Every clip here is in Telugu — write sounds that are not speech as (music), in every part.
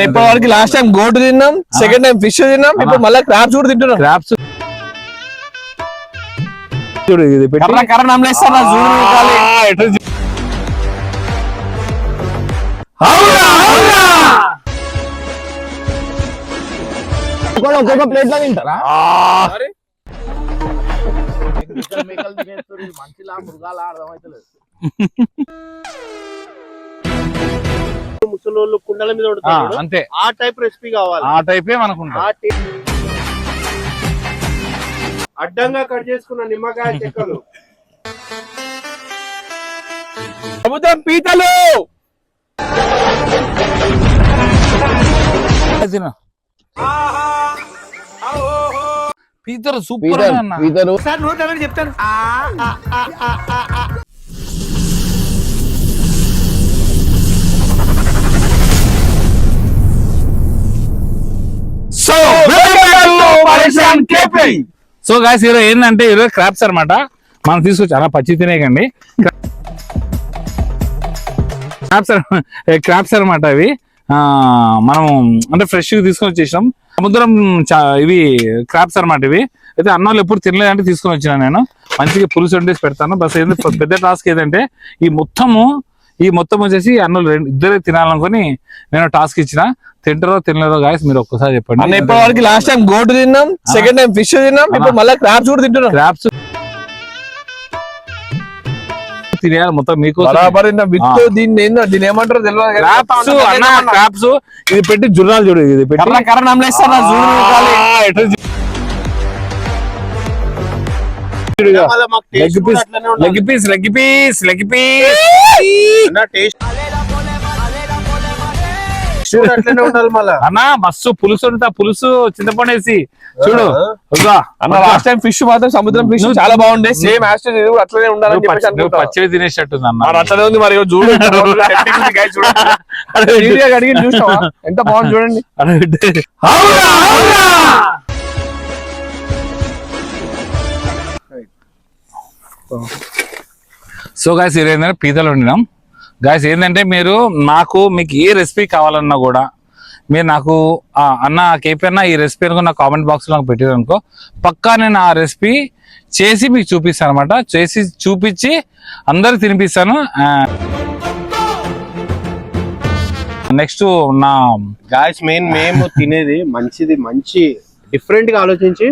ఇప్పటి వరకు లాస్ట్ టైం గోటు తిన్నాం సెకండ్ టైం ఫిష్ తిన్నాం ఇప్పుడు మళ్ళీ క్రాబ్స్ కూడా తింటున్నాం. క్రాప్స్ చూడు ఇది పెట్టి. కర్ర కర్ర నమ్మలేస్తాను చూడు కాలి. ఎటు చూ- ఒక్కొక్క ప్లేట్లో తింటారా? (laughs) ముసలోళ్ళు కుండల మీద వండుతారు. అంతే. ఆ టైప్ రెసిపీ కావాలి. ఆ టైపే మనకుంటా ఆ టే- అడ్డంగా కట్ చేసుకున్న నిమ్మకాయ చెక్కలు. సముద్రం పీతలు! పీతరు సూపర్ అన్న. పీతలు. సో సో గాయస్ ఈరోజు ఏంటంటే ఈరోజు క్రాప్స్ అన్నమాట. మనం తీసుకొచ్చి అలా పచ్చి తినేయకండి. క్రాప్స్ క్రాప్స్ అన్నమాట అవి ఆ, మనం అంటే ఫ్రెష్గా తీసుకొని వచ్చేసాం సముద్రం చా- ఇవి క్రాప్స్ అన్నమాట ఇవి. అయితే అన్నాలు ఎప్పుడు తినలేదంటే తీసుకొని వచ్చినా నేను. మంచిగా పులుసు వండేసి పెడతాను. బస్ ఏంటంటే పెద్ద టాస్క్ ఏదంటే ఈ మొత్తము ఈ మొత్తం వచ్చేసి అన్నులు రెండు ఇద్దరే తినాలనుకొని నేను టాస్క్ ఇచ్చిన. తింటారో తినలేదో గాయస్ మీరు ఒక్కసారి చెప్పండి. అన్న ఇప్పటి వరకు లాస్ట్ టైం గోటు తిన్నాం సెకండ్ టైం ఫిష్ తిన్నాం ఇప్పుడు మళ్ళీ క్రాబ్స్ కూడా తింటున్నాం. క్రాప్స్ తినేయాలి మొత్తం మీకు విత్ దీన్ని దీన్ని ఏమంటారో తెలియదు క్రాప్స్ క్రాప్స్ ఇది పెట్టి జుర్రాలు చూడు ఇది పెట్టి. కర్ర కర్ర లెగ్ పీస్ ఉండాలి. Leg piece leg piece leg piece అన్న ఉండాలి మస్తు పులుసు ఉంటుంది ఆ పులుసు చింతపండు వేసి చూడు? అన్న లాస్ట్ టైం ఫిష్ మాత్రం సముద్రం ఫిష్ చాలా బాగుండే సేమ్ ఇది కూడా అట్లనే ఉండాలని నువ్వు చెప్పేసి పచ్చి- నువ్వు అనుకుంటా. పచ్చివి తినేసినట్టుంది అన్న మరి అట్లనే ఉంది మరి చూడు ఎంత బాగుందో. Hectic (laughs) ఉంది guys, చూడండి. Neat గా కడిగి చూసినావా ఎంత బాగుంది చూడండి సో గాయస్ ఇది ఏంటంటే పీతలు వండినాం. గాయస్ ఏంటంటే మీరు నాకు మీకు ఏ రెసిపీ కావాలన్నా కూడా మీరు నాకు అన్న కేపీ అన్న ఈ రెసిపీ అనుకో నా కామెంట్ బాక్స్లో నాకు పెట్టారు అనుకో పక్కా నేను ఆ రెసిపీ చేసి మీకు చూపిస్తాను అనమాట చేసి చూపించి అందరు తినిపిస్తాను. నెక్స్ట్ నా గాయస్ మెయిన్ మేము తినేది మంచిది మంచి డిఫరెంట్గా ఆలోచించి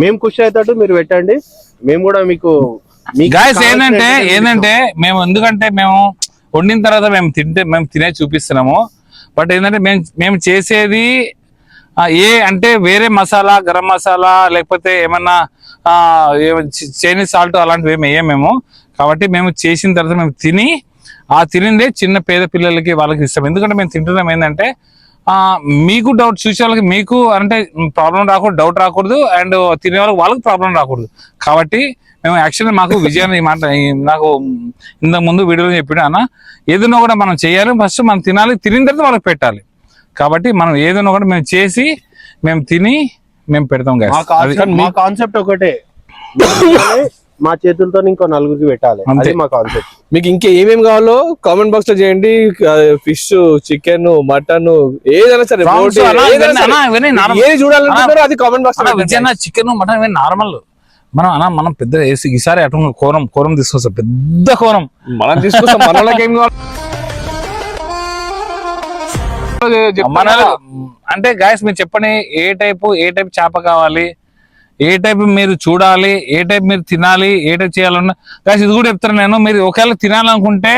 మేము ఖుషి అవుతాడు మీరు పెట్టండి. మేము కూడా మీకు గాయస్ ఏంటంటే ఏంటంటే మేము ఎందుకంటే మేము వండిన తర్వాత మేము తింటే మేము తినే చూపిస్తున్నాము. బట్ ఏంటంటే మేము మేము చేసేది ఏ అంటే వేరే మసాలా గరం మసాలా లేకపోతే ఏమన్నా చైనీస్ సాల్ట్ అలాంటివి ఏమి వేయం మేము. కాబట్టి మేము చేసిన తర్వాత మేము తిని ఆ తినిందే చిన్న పేద పిల్లలకి వాళ్ళకి ఇస్తాం ఎందుకంటే మేము తింటున్నాం ఏంటంటే మీకు డౌట్ చూసే వాళ్ళకి మీకు అంటే ప్రాబ్లం రాకూడదు డౌట్ రాకూడదు అండ్ తినే వాళ్ళకి వాళ్ళకి ప్రాబ్లం రాకూడదు. కాబట్టి మేము యాక్చువల్లీ మాకు విజయాన్ని మాట నాకు ఇంతకు ముందు వీడియోలో చెప్పిన అన్న ఏదైనా కూడా మనం చేయాలి ఫస్ట్ మనం తినాలి తినిన తర్వాత వాళ్ళకి పెట్టాలి. కాబట్టి మనం ఏదైనా కూడా మేము చేసి మేము తిని మేము పెడతాం మా కాన్సెప్ట్ మా కాన్సెప్ట్ ఒకటే. మా చేతులతో ఇంకో నలుగురికి పెట్టాలి. అంతే. మా కాన్సెప్ట్ మీకు ఇంకా ఏమేమి కావాలో కామెంట్ బాక్స్లో చేయండి. ఫిష్ చికెన్ మటన్ ఏదైనా సరే. ఏది చూడాలనుకుంటారో అది comment box chicken mutton normal మనం అన్న మనం పెద్ద ఈసారి అటు కోరం కోరం తీసుకొస్తాం. పెద్ద కోరం. మనం తీసుకొస్తాం ఏం కావాలి? అంటే గాయస్ మీరు చెప్పండి ఏ టైపు ఏ టైప్ చేప కావాలి? ఏ టైప్ మీరు చూడాలి ఏ టైప్ మీరు తినాలి ఏ టైప్ చేయాలన్నా గాయస్ ఇది కూడా చెప్తాను నేను. మీరు ఒకవేళ తినాలనుకుంటే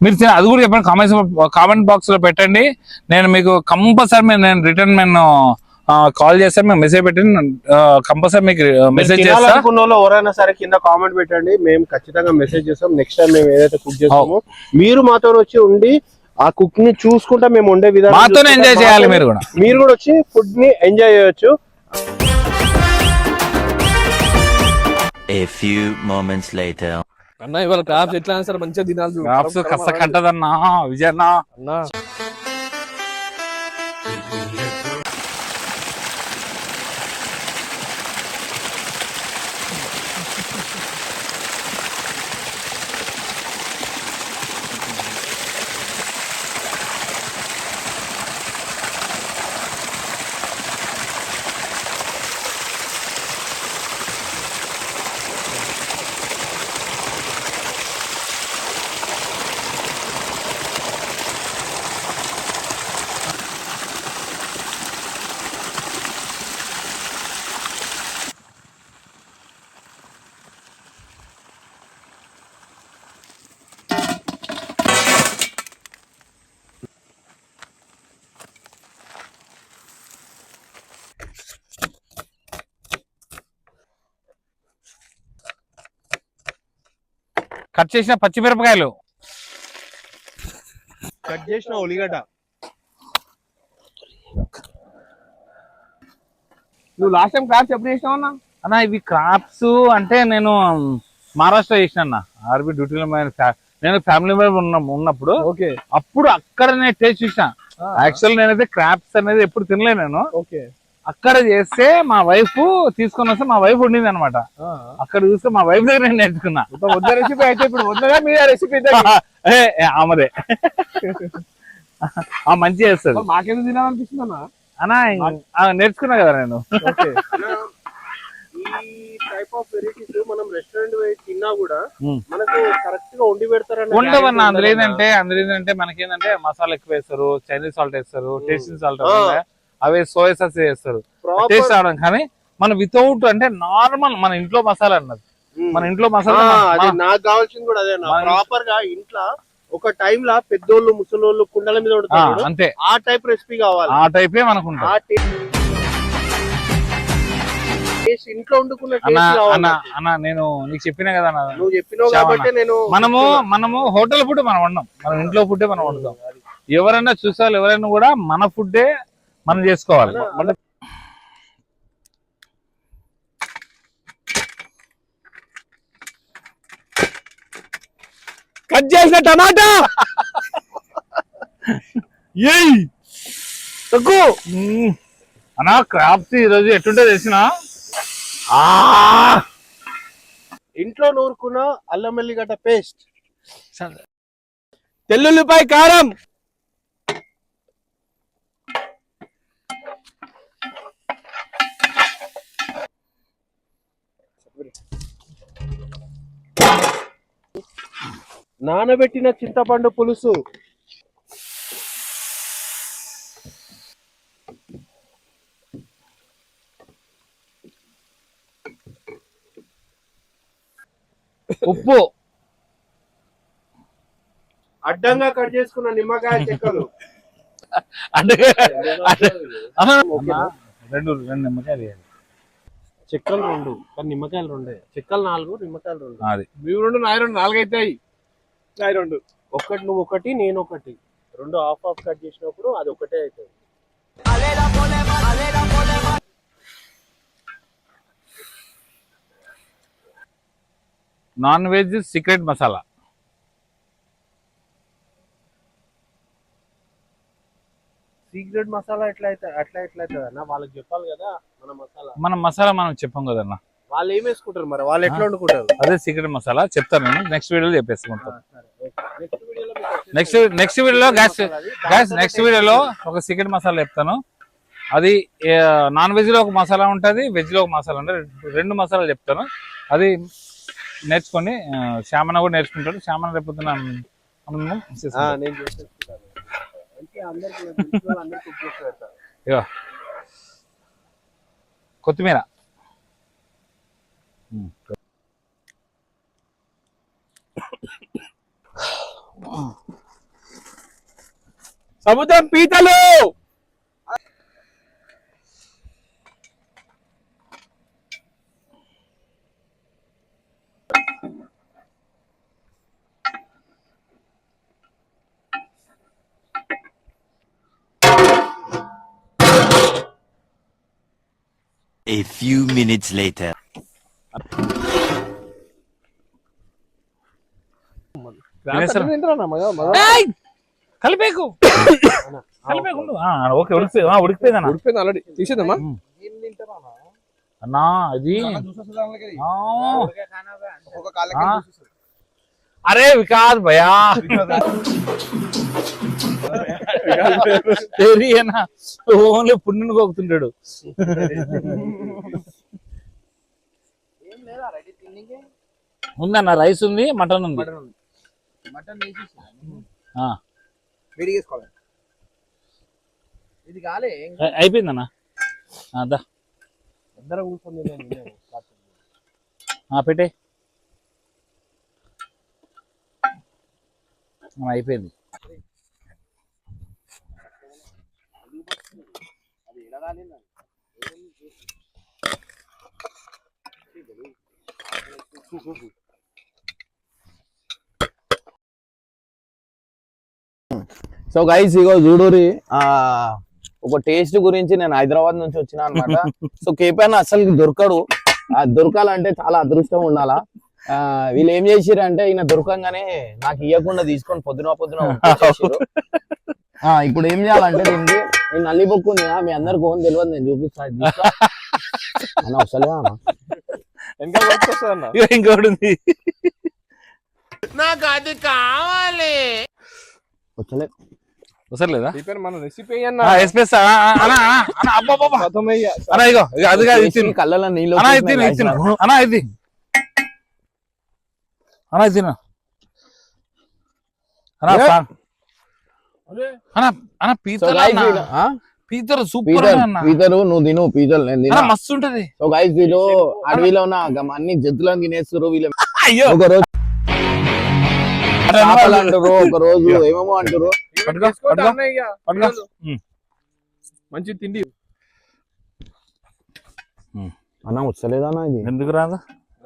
మీరు తిన అది కూడా చెప్పండి కామెంట్స్ కామెంట్ బాక్స్లో పెట్టండి. నేను మీకు కంపల్సరీ నేను రిటర్న్ నేను కాల్ చేస్తాను మేము మెసేజ్ పెట్టి కంపల్సరీ మీకు మెసేజ్ చేస్తా. ఎవరైనా సరే కింద కామెంట్ పెట్టండి. మేము ఖచ్చితంగా మెసేజ్ చేస్తాం. నెక్స్ట్ టైం మేము ఏదైతే కుక్ చేస్తామో మీరు మాతో వచ్చి ఉండి ఆ కుక్ని చూసుకుంటా మేము ఉండే విధానం చూసుకుంటా enjoy చేయాలి మీరు కూడా. మీరు కూడా వచ్చి ఫుడ్ని ఎంజాయ్ చేయొచ్చు. A few moments later. అన్న ఇవాళ క్రాప్స్ ఎట్లా సరే మంచిగా తినాలి చూడు. క్రాప్స్ కస్త కట్టదన్నా విజయన్న అన్న కట్ చేసిన పచ్చిమిరపకాయలు కట్ చేసిన ఉల్లిగడ్డ. నువ్వు లాస్ట్ టైం క్లాస్ ఎప్పుడు చేసినావు అన్న? అన్న ఇవి క్రాప్స్ అంటే నేను మహారాష్ట్ర చేసిన అన్న. ఆర్బీ డ్యూటీలో నేను ఫ్యామిలీ మెంబర్ ఉన్న ఉన్నప్పుడు ఓకే. అప్పుడు అక్కడ నేను టేస్ట్ చూసిన. యాక్చువల్ నేనైతే క్రాప్స్ అనేది ఎప్పుడు తినలే నేను. ఓకే. అక్కడ చేస్తే మా వైఫ్ తీసుకొని వస్తే మా వైఫ్ ఉండింది అనమాట అక్కడ చూస్తే మా వైఫ్ దగ్గర నేను నేర్చుకున్నా. (laughs) వద్ద రెసిపీ అయితే ఇప్పుడు వద్దగా మీద రెసిపీ (laughs) ఆమెదే. (laughs) ఆ మంచి చేస్తుంది. మాకెందుకు తినాలనిపిస్తుంది అన్న? ఆ, నేర్చుకున్నా కదా నేను. ఓకే. ఈ టైప్ ఆఫ్ వెరైటీస్ మనం రెస్టారెంట్ తిన్నా కూడా. మనకు కరెక్ట్గా వండి ఉండవన్న guarantee అందులో. ఏంటంటే అందులో ఏంటంటే మనకేంటంటే మసాలా ఎక్కువ వేస్తారు చైనీస్ సాల్ట్ వేస్తారు టేస్టింగ్ సాల్ట్. అవి సోయా సాస్ Proper- టేస్ట్ రావడం కానీ మనం వితౌట్ అంటే నార్మల్ మన ఇంట్లో మసాలా అన్నది. మన ఇంట్లో మసాలా నాకు కావాల్సింది కూడా అదే ప్రాపర్గా ఇంట్లో ఒక టైం లా పెద్దోళ్ళు ముసలోళ్ళు కుండల మీద అంతే. ఆ టైప్ రెసిపీ కావాలి. ఆ టైపే మనకు ఇంట్లో అన్న నేను నీకు చెప్పినా కదా అన్న. నువ్వు చెప్పినావు. కాబట్టి నేను మనము మనము హోటల్ ఫుడ్ మనం వండం మనం ఇంట్లో ఫుడ్ మనం వండుతాం. ఎవరైనా చూసారు ఎవరైనా కూడా మన ఫుడ్డే మనం చేసుకోవాలి. కట్ చేసిన టమాటా! క్రాప్స్ ఈ రోజు ఎట్టుంటే తెలిసిన? ఇంట్లో నూరుకున్న అల్లం ఎల్లిగడ్డ పేస్ట్ తెల్లుల్లిపాయ కారం! నానబెట్టిన చింతపండు పులుసు. ఉప్పు. అడ్డంగా కట్ చేసుకున్న నిమ్మకాయ చెక్కలు. అంటే అన్నా, రెండు రెండు నిమ్మకాయలు వేయాలి. చెక్కలు రెండు కానీ నిమ్మకాయలు రెండే. చెక్కలు నాలుగు నిమ్మకాయలు రెండు. రెండు నాయ రెండు నాలుగు అవుతాయి రెండు. ఒకటి నువ్వు ఒకటి నేను ఒకటి. రెండు హాఫ్ హాఫ్ కట్ చేసినప్పుడు అది ఒకటే అవుతుంది non veg secret masala secret masala ఎట్లా అయితే అట్లా ఎట్లా అవుతుంది అన్న? వాళ్ళకి చెప్పాలి కదా మన మసాలా మనం మసాలా మనం చెప్పాం కదన్న. వాళ్ళు ఏం వేసుకుంటారు మరి? వాళ్ళు ఎట్లా వండుకుంటారు? అదే సీక్రెట్ మసాలా చెప్తాను నేను. నెక్స్ట్ వీడియోలో చెప్పేసుకుంటాం. నెక్స్ట్ నెక్స్ట్ వీడియోలో గ్యాస్. గ్యాస్ నెక్స్ట్ వీడియోలో ఒక సీక్రెట్ మసాలా చెప్తాను. అది నాన్ వెజ్లో ఒక మసాలా ఉంటుంది వెజ్లో ఒక మసాలా ఉంటుంది. రెండు మసాలాలు చెప్తాను. అది నేర్చుకొని శ్యామన కూడా నేర్చుకుంటాడు. శ్యామన రేపు ఆ, సముద్రం పీతలు A few minutes later. కలిపేకు! కలిపేకు ఓకే ఉడికిపోయి ఆ, ఉడికిపోయిందన్న ఆల్రెడీ అన్నా అది. ఆ. అరే వికాస్ భయా ఓన్లీ పుణ్యుని కోకుతుంటాడు ఉందన్న రైస్ ఉంది. మటన్ ఉంది. వేడి చేసుకోవాలి. ఇది కాలే అయి- అయిపోయిందన్న? అందరం కూర్చొని పెట్టే. అయిపోయింది. సో గైస్ ఇగో చూడురి ఆ ఒక టేస్ట్ గురించి నేను హైదరాబాద్ నుంచి వచ్చిన అనమాట సో (laughs) కేపీఎన్ అసలు దొరకడు. ఆ దొరకాలంటే చాలా అదృష్టం ఉండాలా. ఆ వీళ్ళు ఏం చేసిర్రు అంటే ఈయన దొరకంగానే నాకు ఇవ్వకుండా తీసుకొని పొద్దున పొద్దున (laughs) ఇప్పుడు ఏం చేయాలంటే దీనికి నేను నల్లి బొక్కు ఉంది కదా, మీ అందరికి ఓన్ తెలియదు నేను చూపిస్తాను (laughs) పట్టుకొస్తుందన్న ఇగో ఇంకోటి ఉంది. వచ్చలే. మన రెసిపీ అన్న. ఎస్పీఎస్ అన్న అబ్బా ఇగో అది కాదు ఈ కళ్ళలో నీళ్ళు అన్న ఇది నాకు. అన్న ఇది అన్న ఇది తిను. అన్న ఏ? పా- అన్న అన్న సో పీతలు గైస్ అన్న. పీతలు సూపర్ పీతల్ అన్న పీతలు నువ్వు తిను పీతలు నేను అన్న తినా. మస్తు ఉంటది. సో గైస్ వీళ్ళు అడవిలో ఉన్న అన్ని జంతువులను తినేస్తారు వీళ్ళు. అయ్యో. ఒక రోజు ఒక రోజు ఏమేమో అంటారు మంచి తిండి. అన్న వచ్చలేదన్నా ఇది. ఎందుకు రాదు?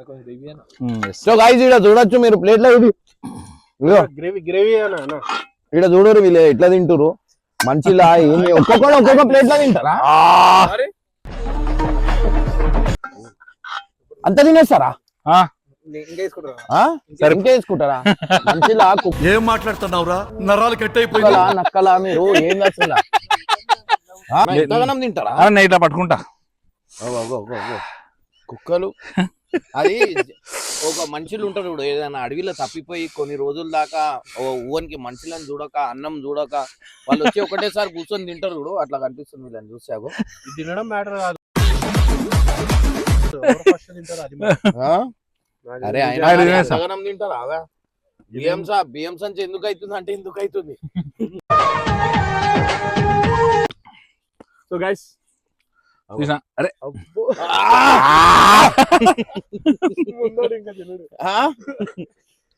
కొంచెం రివ్యూ అన్న. ఉమ్, yes. సో గైస్ ఇక్కడ చూడొచ్చు మీరు ప్లేట్లో ఇది. గ్రేవీ గ్రేవీ ఇక్కడ చూడరు వీళ్ళు ఎట్లా తింటారు మంచిలా ఒక్కొక్కడు ఒక్కొక్క ప్లేట్లో తింటారా? అంత తినేస్తారా? ఇంకా మంచిలా ఏం మాట్లాడుతున్నావురా? నరాలు కట్ కుక్కలా నక్కలా మీరు ఏం అసలు ఎంతగానం తింటారా? అన్న నేను ఇట్లా పట్టుకుంటా. కుక్కలు? అది ఒక మనుషులు ఉంటారు ఇప్పుడు ఏదైనా అడవిలో తప్పిపోయి కొన్ని రోజుల దాకా ఓ ఊరికి మనుషులను చూడక అన్నం చూడక వాళ్ళు వచ్చి ఒకటేసారి కూర్చొని తింటారు చూడు అట్లా కనిపిస్తుంది వీళ్ళని చూసాకు తినడం మ్యాటర్ కాదు. అరే ఆయన ఆయన మరి తినేసా. అంతగానం తింటారా అవే? బియ్యం సా బియ్యం సంచి ఎందుకు అవుతుంది అంటే ఎందుకు అవుతుంది? (laughs) So guys? అరే.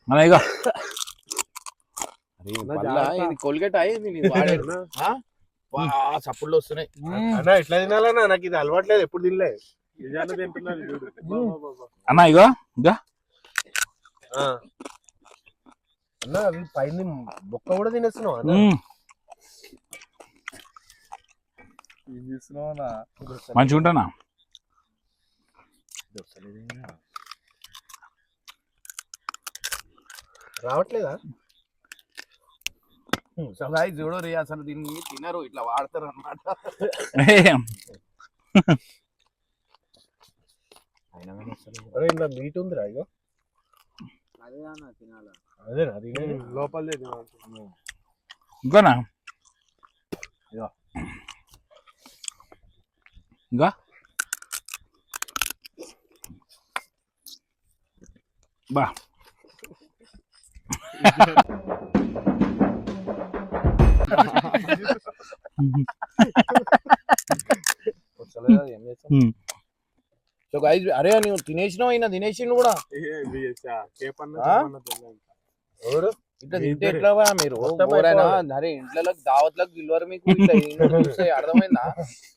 ఇంకా కోల్గేట్ అయ్యింది చప్పుళ్ళు వస్తున్నాయి. అన్న ఎట్లా తినాలన్నా? నాకు ఇది అలవాట్లేదు ఎప్పుడు తినలే. అన్న ఇగో ఇగో. అన్న అవి పైన బొక్క కూడా తినేస్తున్నావు అన్న? ఉమ్, ఏం చేస్తున్నావు అన్న? మంచిగా ఉంటానా? రావట్లేదా? సో guys, చూడు రే అసలు దీన్ని తినరు ఇట్లా వాడతారు అనమాట ఏం. అరే ఇందులో మీట్ ఉందిరా ఇగో. అదే అన్న తినాలా? అదేనా అది లోపలదే ఇంకోనా? ఇగో ఇంకా? బా. (laughs) ఉమ్. సో గైజ్ అరే నువ్వు తినేసినావు? అయినా తినేసిండు కూడా? ఎవరు? ఇట్లా తింటే. ఎట్లా మీరు? ఎవరైనా. అరే దావత్లకు పిలవరు మీకు చూస్తే అర్థమైందా?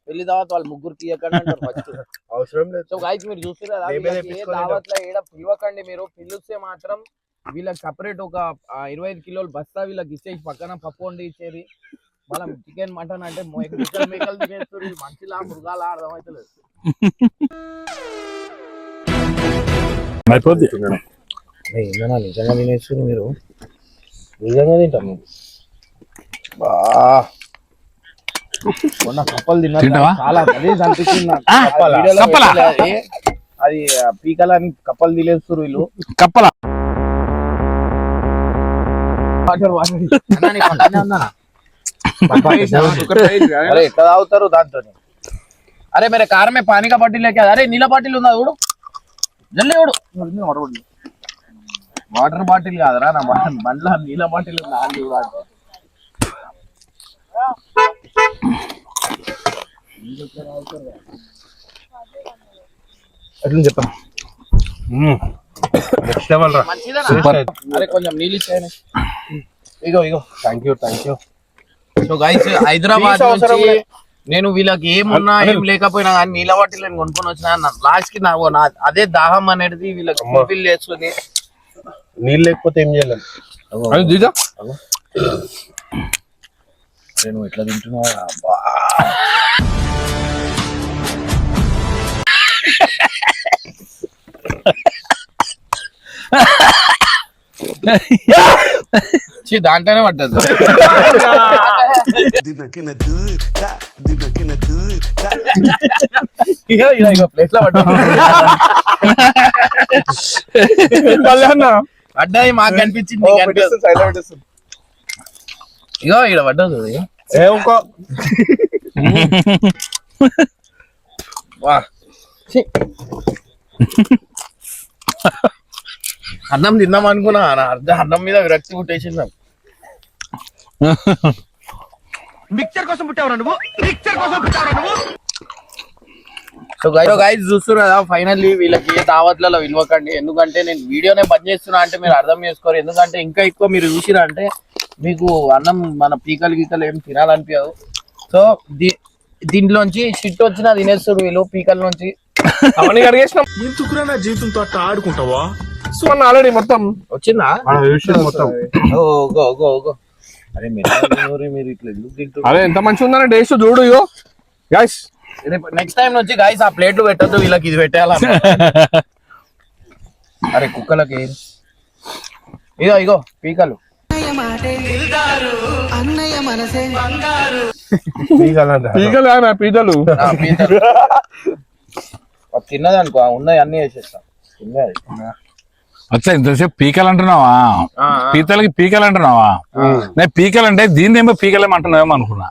పెళ్ళి దావత్ వాళ్ళు అంటారు ఫస్ట్ అవసరం లేదు. సో గైజ్ మీరు దావత్లో ఏడ పిలవకండి మీరు? పిలిస్తే మాత్రం వీళ్ళకి సపరేట్ ఒక ఇరవై ఐదు కిలోలు బస్తా వీళ్ళకి ఇచ్చేసి పక్కన పప్పు వండి ఇచ్చేది మళ్ళీ చికెన్ మటన్ అంటే మేకలు తినేస్తారు మంచిలా మృగాలా అర్థమవుతలేదు అయిపోద్ది. నిజంగా తినేస్తారు మీరు? నిజంగా తింటాం బా. మొన్న కప్పలు తిన్నారు తింటావా? చాలా అదే. అనిపించింది పీకలని కప్పలు తినేస్తారు వీళ్ళు. కప్పల. Water water. అరే ఎట్లా తాగుతారు దాంతో అరే మీరు కారమే పానికా బాటిల్ లేక అరే నీళ్ళ బాటిల్ ఉందా చూడు. జల్లి చూడు. వాటర్ బాటిల్ కాదరా నా బండ్ల నీళ్ళ బాటిల్ ఉందా చూడ అట్లా సూపర్ అరే కొంచెం నీళ్ళు ఇచ్చాయని ఇగో ఇగో. Thank you thank you so guys (laughs) Hyderabad నుంచి. నేను వీళ్ళకి ఏమున్నా ఏం లేకపోయినా కానీ నీళ్ళ బాటిల్ నేను కొనుక్కొని వచ్చిన లాస్ట్కి నాకు అదే దాహం అనేది వీళ్ళకి. ఫుల్ఫిల్ చేసుకుని నీళ్ళు లేకపోతే ఏం చేయలేము అది దిగా. నువ్వు ఎట్లా తింటున్నావు? అబ్బా. (laughs) ఛీ, దాంట్లోనే పడ్డది. (laughs) పడ్డాయి మాకు కనిపించింది. ఇగో ఇక్కడ చూడు, ఇంకో. అన్నం తిందాం అనుకున్నా అర్థం అన్నం మీద విరక్తి పుట్టేసింది నాకు. మిక్చర్ కోసం పుట్టావురా నువ్వు? మిక్చర్ కోసం పుట్టావురా నువ్వు? సో గైస్ చూస్తున్నారు? కదా ఫైనల్లీ వీళ్ళకి ఏ దావత్లలో విలువకండి. ఎందుకంటే నేను వీడియోనే బంద్ చేస్తున్నా అంటే మీరు అర్థం చేసుకోరు. ఎందుకంటే ఇంకా ఎక్కువ మీరు చూసిరా అంటే మీకు అన్నం మన పీకలు గీకలు ఏం తినాలనిపించదు. సో దీ దీంట్లోంచి షిట్ వచ్చినా తినేస్తారు వీళ్ళు పీకల నుంచి అవన్నీ అడిగేసినాం ఎందుకురా నా జీవితంతో అట్లా ఆడుకుంటావా? సో ఆల్రెడీ మొత్తం వచ్చిందా? మొత్తం. ఓ గో గో గో అరే ఎంత మంచిగా ఉందని టేస్ట్ చూడు ఇగో. గైస్ నెక్స్ట్ టైం నుంచి గాయస్ ఆ ప్లేట్లు పెట్టద్దు వీళ్ళకి ఇది పెట్టేయాలా (laughs) అరే కుక్కలకి ఇగో ఇగో పీకలు. పీకలు ఆయన పీతలు. (laughs) తిన్నదనుకో ఆ ఉన్నాయి అన్ని వేసేస్తా. తిన్నది. వచ్చా ఇంతసేపు పీకలు అంటున్నావా. పీతలకి పీకలు అంటున్నావా నేను పీకలు అంటే దీన్ని ఏమో పీకలేమంటున్నావేమో అనుకున్నా.